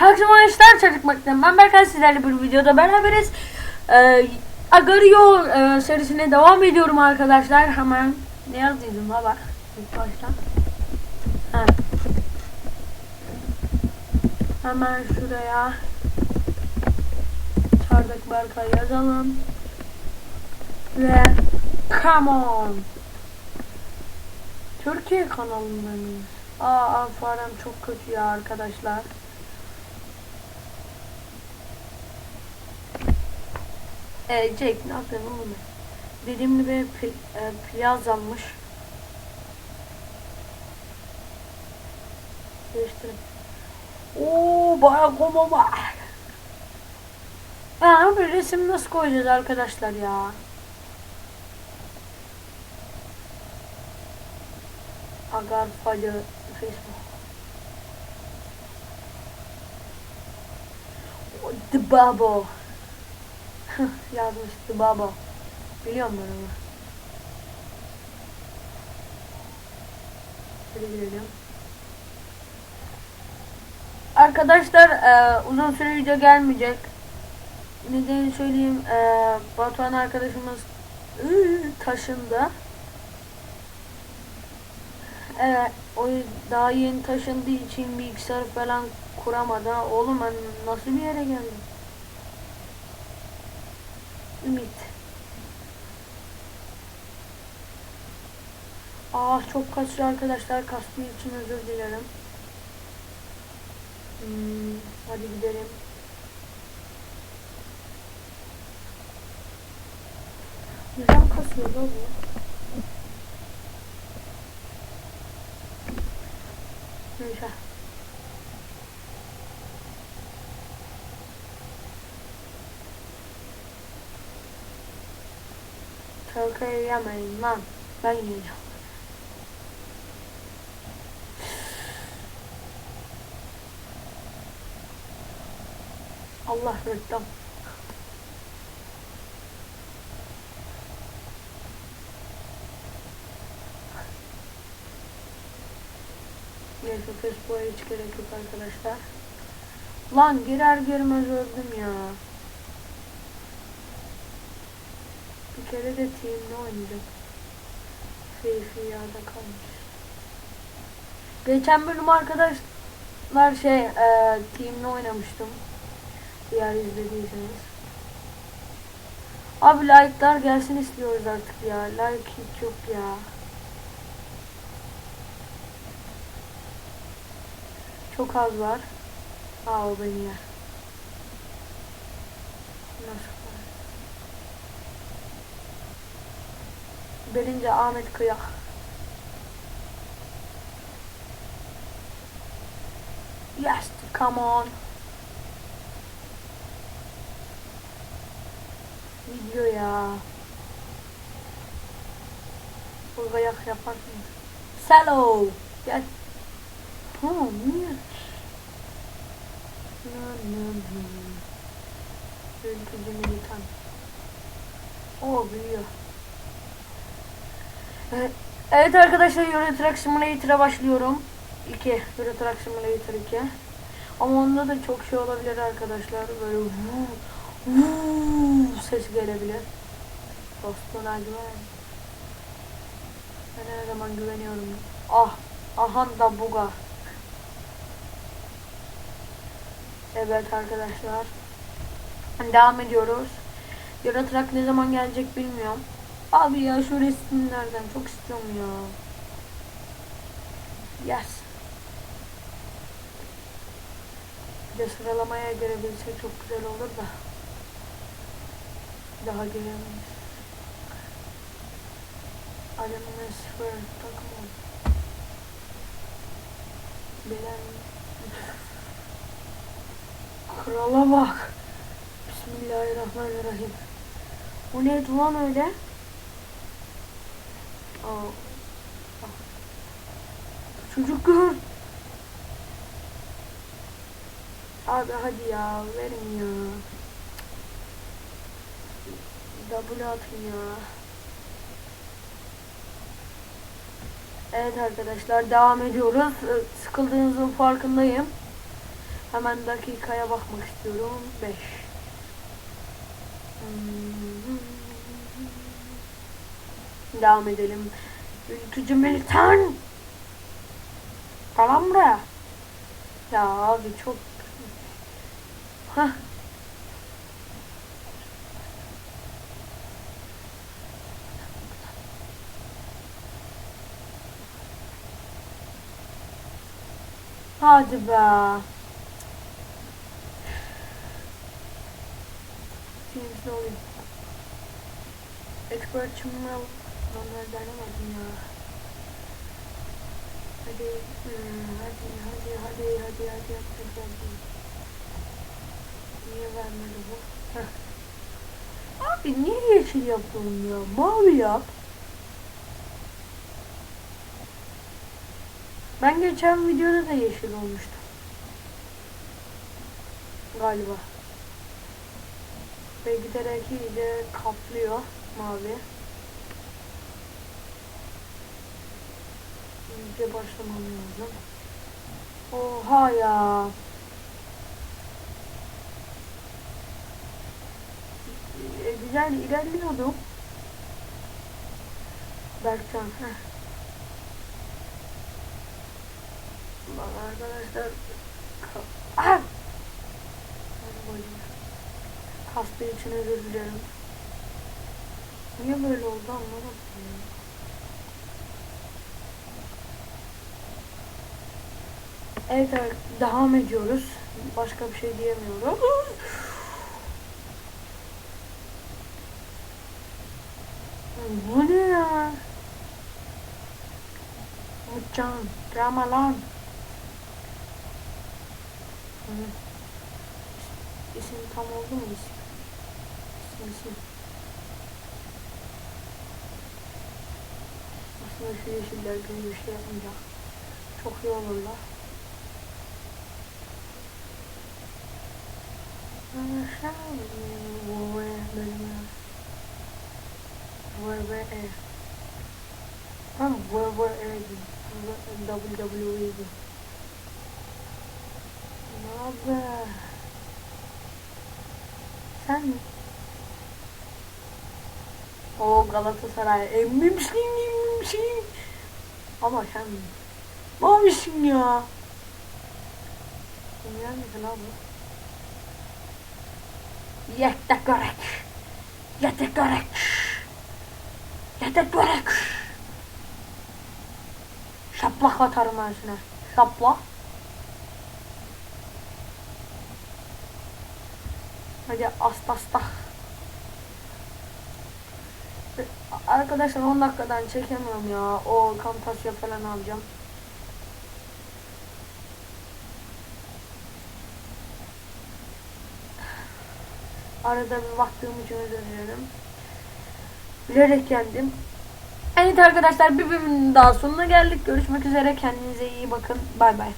Herkese arkadaşlar çalışmaktan ben Berkay sizlerle bir videoda beraberiz. Ee, Agario e, serisine devam ediyorum arkadaşlar. Hemen ne yazdıydım ha bak ilk başta. Ha. Hemen şuraya Çardak Berkay yazalım. Ve come on. Türkiye kanalında mıyız? Aa farem çok kötü ya arkadaşlar. E, Jack ne yapıyorsun oğlum? Dediğim gibi pil, e, piyaz almış. Değiştirin. Oo bayağı koma var. Ya bir resim nasıl koyacağız arkadaşlar ya? Agar Fire Facebook. The Babo. Yazmış The Babo. Biliyorum ben onu. Hadi girelim. Arkadaşlar e, uzun süre video gelmeyecek. Nedeni söyleyeyim. E, Batuhan arkadaşımız ıı, taşındı. Evet, o daha yeni taşındığı için bilgisayar falan kuramadı. Oğlum ben nasıl bir yere geldim? Ümit. Ah çok kasıyor arkadaşlar. Kastığı için özür dilerim. Hmm, hadi gidelim. Neden kasıyor da bu? Neyse. Çalkayı yemeyin lan. Ben yiyeceğim. Allah reklam. Neyse Facebook'a hiç gerek yok arkadaşlar. Lan girer girmez öldüm ya. Bir kere de teamle oynayacak. Seyfi yağda kalmış. Geçen bölüm arkadaşlar şey e, teamle oynamıştım. Diğer izlediyseniz. Abi like'lar gelsin istiyoruz artık ya. Like hiç yok ya. Çok az var. Aa o beni yer. Nasıl var? Birinci Ahmet Kıyak. Yes, come on. Video ya. Bu kayak yaparsın. Salo. Gel. Ha, niye? Na na na. Ülkücü militan. O büyüyor. Evet, arkadaşlar Euro Truck Simulator'a başlıyorum. 2. Euro Truck Simulator 2. Ama onda da çok şey olabilir arkadaşlar. Böyle vuu, vuu ses gelebilir. Dostuna güven. Ben her zaman güveniyorum. Ah, ahan da buga. Evet arkadaşlar. Devam ediyoruz. Yaratrak ne zaman gelecek bilmiyorum. Abi ya şu resimlerden çok istiyorum ya. Yes. Bir de sıralamaya girebilsek çok güzel olur da. Daha giremeyiz. Adamın sıfır takım. Bilen Krala bak. Bismillahirrahmanirrahim. Bu neydi lan öyle? Aa. Çocuk gör. Abi hadi ya verin ya. Double atın ya. Evet arkadaşlar devam ediyoruz. Ee, Sıkıldığınızın farkındayım. Hemen dakikaya bakmak istiyorum. 5. Devam edelim. Ülkücü militan. Falan buraya. Ya abi çok... Hah. Hadi be. Ne oluyor? Expert Chimral. Onları denemedim ya. Hadi, hmm, hadi, hadi, hadi, hadi, hadi, hadi, hadi. Niye vermedi bu? Abi niye yeşil yapıyorum ya? Mavi yap. Ben geçen videoda da yeşil olmuştum. Galiba. Ve giderek iyice kaplıyor mavi. İyice başlamam lazım. Oha ya. E, güzel ilerliyordum. Berkcan. Heh. Bak arkadaşlar. Ka- Ah! Kastığı için özür dilerim. Niye böyle oldu anlamadım. Evet, evet devam ediyoruz. Başka bir şey diyemiyorum. Bu ne ya? Uçan, drama lan. İsim tam oldu mu isim? İsim isim. Aslında şu yeşiller gibi bir şey yapınca çok iyi olurlar. WWE. Tam WWE'di. WWE'di. Ne haber? Sen mi? O Galatasaray emmimsin emmimsin. Ama sen mavisin ya. Kimler misin abi? Jätte korrekt. Jätte korrekt. Jätte korrekt. Şaplak atarım sana. Şaplak. Hadi asta asta. Arkadaşlar 10 dakikadan çekemiyorum ya. O Camtasia falan alacağım. Arada bir baktığım için özür dilerim. Bilerek geldim. Evet arkadaşlar bir bölümün daha sonuna geldik. Görüşmek üzere. Kendinize iyi bakın. Bay bay.